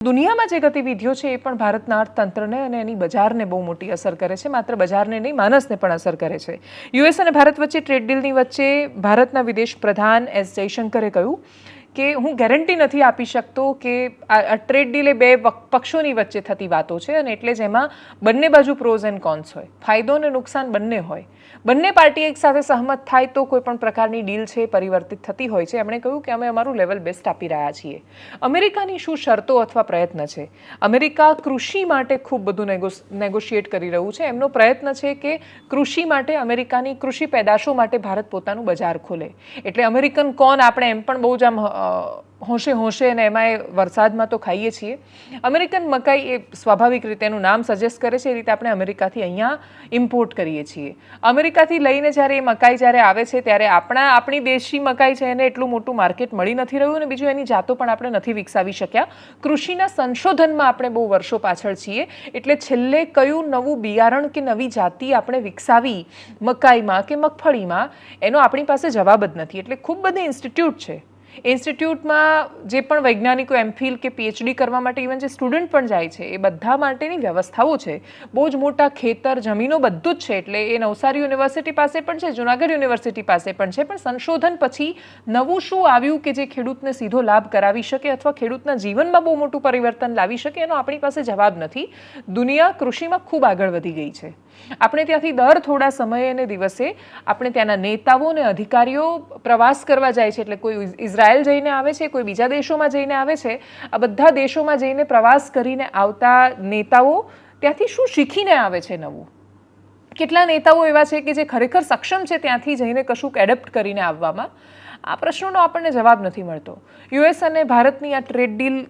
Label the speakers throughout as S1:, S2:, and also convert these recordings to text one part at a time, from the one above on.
S1: દુનિયામાં જે ગતિવિધિઓ છે એ પણ ભારતના અર્થતંત્રને અને એની બજારને બહુ મોટી અસર કરે છે. માત્ર બજારને નહીં માનસને પણ અસર કરે છે. યુએસ અને ભારત વચ્ચે ટ્રેડ ડીલની વચ્ચે ભારતના વિદેશ પ્રધાન એસ જયશંકરે કહ્યું કે હું ગેરંટી નથી આપી શકતો કે આ ટ્રેડ ડીલ એ બે પક્ષોની વચ્ચે થતી વાતો છે અને એટલે જ એમાં બંને બાજુ પ્રોઝ એન્ડ કોન્સ હોય. ફાયદો અને નુકસાન બંને હોય. બંને પાર્ટી એકસાથે સહમત થાય તો કોઈ પણ પ્રકારની ડીલ છે પરિવર્તિત થતી હોય છે. એમણે કહ્યું કે અમે અમારું લેવલ બેસ્ટ આપી રહ્યા છીએ. અમેરિકાની શું શરતો અથવા પ્રયત્ન છે? અમેરિકા કૃષિ માટે ખૂબ બધું નેગોશિએટ કરી રહ્યું છે. એમનો પ્રયત્ન છે કે કૃષિ માટે અમેરિકાની કૃષિ પેદાશો માટે ભારત પોતાનું બજાર ખોલે. એટલે અમેરિકન કોન આપણે એમ પણ બહુ જ આમ હોંશે હોંશે અને એમાંય વરસાદમાં તો ખાઈએ છીએ. અમેરિકન મકાઈ એ સ્વાભાવિક રીતે એનું નામ સજેસ્ટ કરે છે, એ રીતે આપણે અમેરિકાથી અહીંયા ઇમ્પોર્ટ કરીએ છીએ. અમેરિકાથી લઈને જ્યારે એ મકાઈ જ્યારે આવે છે, ત્યારે આપણા, આપણી દેશી મકાઈ છે, એને એટલું મોટું માર્કેટ મળી નથી રહ્યું અને બીજું એની જાતો પણ આપણે નથી વિકસાવી શક્યા. કૃષિના સંશોધનમાં આપણે બહુ વર્ષો પાછળ છીએ, એટલે છેલ્લે કયું નવું બિયારણ કે નવી જાતિ આપણે વિકસાવી મકાઈમાં કે મગફળીમાં, એનો આપણી પાસે જવાબ જ નથી. એટલે ખૂબ બધી ઇન્સ્ટિટ્યૂટ છે. ઇન્સ્ટિટ્યૂટમાં જે પણ વૈજ્ઞાનિકો એમફિલ કે પીએચડી કરવા માટે ઇવન જે સ્ટુડન્ટ પણ જાય છે, એ બધા માટેની વ્યવસ્થાઓ છે. બહુ જ મોટા ખેતર, જમીનો બધું જ છે. એટલે એ નવસારી યુનિવર્સિટી પાસે પણ છે, જુનાગઢ યુનિવર્સિટી પાસે પણ છે. પણ સંશોધન પછી નવું શું આવ્યું કે જે ખેડૂતને સીધો લાભ કરાવી શકે અથવા ખેડૂતના જીવનમાં બહુ મોટું પરિવર્તન લાવી શકે એનો આપણી પાસે જવાબ નથી. દુનિયા કૃષિમાં ખૂબ આગળ વધી ગઈ છે. આપણે ત્યાંથી દર થોડા સમયે અને દિવસે આપણે ત્યાંના નેતાઓ અને અધિકારીઓ પ્રવાસ કરવા જાય છે. એટલે કોઈ ઇઝ- ઇઝરાયલ જઈને આવે છે, કોઈ બીજા દેશોમાં જઈને આવે છે. આ બધા દેશોમાં જઈને પ્રવાસ કરીને આવતા નેતાઓ ત્યાંથી શું શીખીને આવે છે નવું? કેટલા નેતાઓ એવા છે કે જે ખરેખર સક્ષમ છે ત્યાંથી જઈને કશુંક એડપ્ટ કરીને આવવામાં? આ પ્રશ્નોનો આપણને જવાબ નથી મળતો. યુએસ અને ભારતની આ ટ્રેડ ડીલ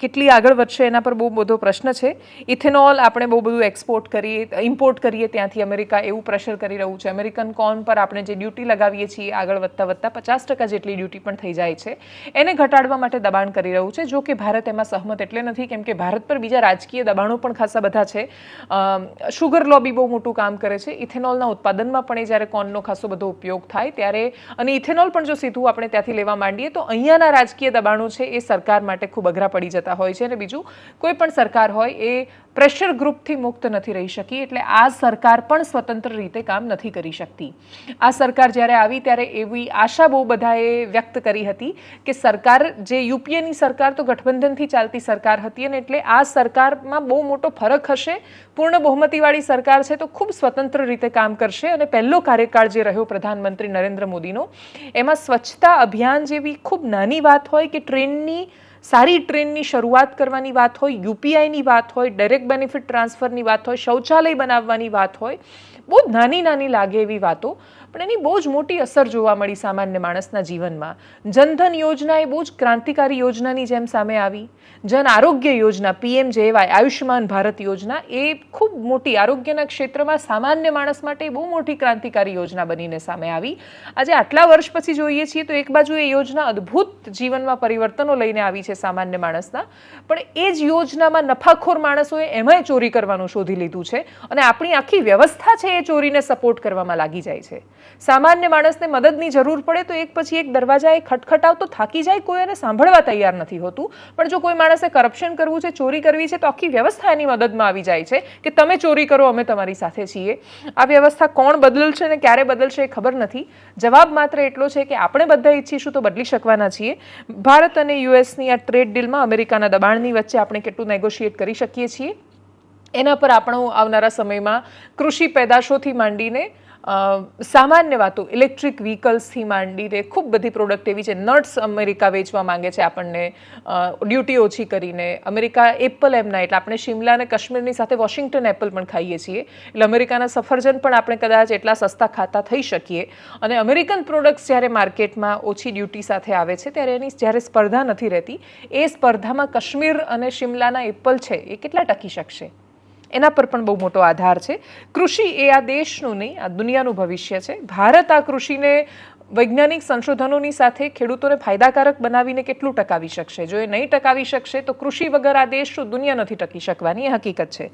S1: કેટલી આગળ વધશે એના પર બહુ બધો પ્રશ્ન છે. ઇથેનોલ આપણે બહુ બધું એક્સપોર્ટ કરીએ ઇમ્પોર્ટ કરીએ ત્યાંથી અમેરિકા એવું પ્રેશર કરી રહ્યું છે. અમેરિકન કોર્ન પર આપણે જે ડ્યુટી લગાવીએ છીએ, આગળ વધતા વધતા પચાસ ટકા જેટલી ડ્યુટી પણ થઈ જાય છે. એને ઘટાડવા માટે દબાણ કરી રહ્યું છે. જો કે ભારત એમાં સહમત એટલે નથી, કેમ કે ભારત પર બીજા રાજકીય દબાણો પણ ખાસા બધા છે. શુગર લોબી બહુ મોટું કામ કરે છે. ઇથેનોલના ઉત્પાદનમાં પણ એ જ્યારે કોર્નનો ખાસો બધો ઉપયોગ થાય ત્યારે અને ઇથેનોલ પણ જો સીધું આપણે ત્યાંથી લેવા માંડીએ, તો અહીંયાના રાજકીય દબાણો છે એ સરકાર માટે ખૂબ અઘરા પડી જતા હોય છે અને બીજું, કોઈ પણ સરકાર હોય એ પ્રેશર ગ્રુપથી મુક્ત નથી રહી શકી, એટલે આ સરકાર પણ સ્વતંત્ર રીતે કામ નથી કરી શકતી. આ સરકાર જ્યારે આવી ત્યારે એવી આશા બહુ બધાએ વ્યક્ત કરી હતી કે સરકાર, જે યુપીએની સરકાર તો ગઠબંધનથી ચાલતી સરકાર હતી અને એટલે આ સરકારમાં બહુ મોટો ફરક હશે. પૂર્ણ બહુમતીવાળી સરકાર છે તો ખૂબ સ્વતંત્ર રીતે કામ કરશે અને પહેલો કાર્યકાળ જે રહ્યો પ્રધાનમંત્રી નરેન્દ્ર મોદીનો, એમાં સ્વચ્છતા અભિયાન જેવી ખૂબ નાની વાત હોય કે ટ્રેનની સારી ટ્રેનની શરૂઆત કરવાની વાત હોય, યુપીઆઈની વાત હોય ડાયરેક્ટ બેનિફિટ ટ્રાન્સફરની વાત હોય, શૌચાલય બનાવવાની વાત હોય, બહુ નાની નાની લાગે એવી વાતો. પણ એની બહુ જ મોટી અસર જોવા મળી સામાન્ય માણસના જીવનમાં. જનધન યોજના એ બહુ જ ક્રાંતિકારી યોજનાની જેમ સામે આવી. જન આરોગ્ય યોજના, પીએમ જેવાય આયુષ્યમાન ભારત યોજના, એ ખૂબ મોટી આરોગ્યના ક્ષેત્રમાં સામાન્ય માણસ માટે બહુ મોટી ક્રાંતિકારી યોજના બનીને સામે આવી. આજે આટલા વર્ષ પછી જોઈએ છીએ તો એક બાજુ એ યોજના અદ્ભુત જીવનમાં પરિવર્તનો લઈને આવી છે સામાન્ય માણસના. પણ એ જ યોજનામાં નફાખોર માણસોએ એમાંય ચોરી કરવાનું શોધી લીધું છે અને આપણી આખી વ્યવસ્થા છે એ ચોરીને સપોર્ટ કરવામાં લાગી જાય છે. સામાન્ય માણસને મદદની જરૂર પડે તો એક પછી એક દરવાજા એ ખટખટાવતો થાકી જાય, કોઈ એને સાંભળવા તૈયાર નથી હોતું. પણ જો કોઈ માણસે કરપ્શન કરવું છે, ચોરી કરવી છે, તો આખી વ્યવસ્થા એની મદદમાં આવી જાય છે કે તમે ચોરી કરો, અમે તમારી સાથે છીએ. આ વ્યવસ્થા કોણ બદલશે ને ક્યારે બદલશે એ ખબર નથી. જવાબ માત્ર એટલો છે કે આપણે બધા ઈચ્છીશું તો બદલી શકવાના છીએ. ભારત અને યુએસની આ ટ્રેડ ડીલમાં અમેરિકાના દબાણની વચ્ચે આપણે કેટલું નેગોશિએટ કરી શકીએ છીએ? એના પર આપણો આવનારા સમયમાં કૃષિ પેદાશોથી માંડીને સામાન્ય વાતો, ઇલેક્ટ્રિક વ્હીકલ્સથી માંડીને ખૂબ બધી પ્રોડક્ટ એવી છે. નટ્સ અમેરિકા વેચવા માંગે છે આપણને. ડ્યુટી ઓછી કરીને. અમેરિકા એપલ એમના, એટલે આપણે શિમલા અને કાશ્મીરની સાથે વોશિંગ્ટન એપલ પણ ખાઈએ છીએ. એટલે અમેરિકાના સફરજન પણ આપણે કદાચ એટલા સસ્તા ખાતા થઈ શકીએ. અને અમેરિકન પ્રોડક્ટ્સ જ્યારે માર્કેટમાં ઓછી ડ્યુટી સાથે આવે છે, ત્યારે એની જ્યારે સ્પર્ધા નથી રહેતી, એ સ્પર્ધામાં કાશ્મીર અને શિમલાના એપલ છે, એ કેટલા ટકી શકશે? એના પર પણ બહુ મોટો આધાર છે. કૃષિ એ આ દેશનું નહીં, આ દુનિયાનું ભવિષ્ય છે. ભારત આ કૃષિને વૈજ્ઞાનિક સંશોધનોની સાથે ખેડૂતોને ફાયદાકારક બનાવીને કેટલું ટકાવી શકશે? જો એ નહીં ટકાવી શકશે, તો કૃષિ વગર આ દેશ દુનિયા નથી ટકી શકવાની, એ હકીકત છે.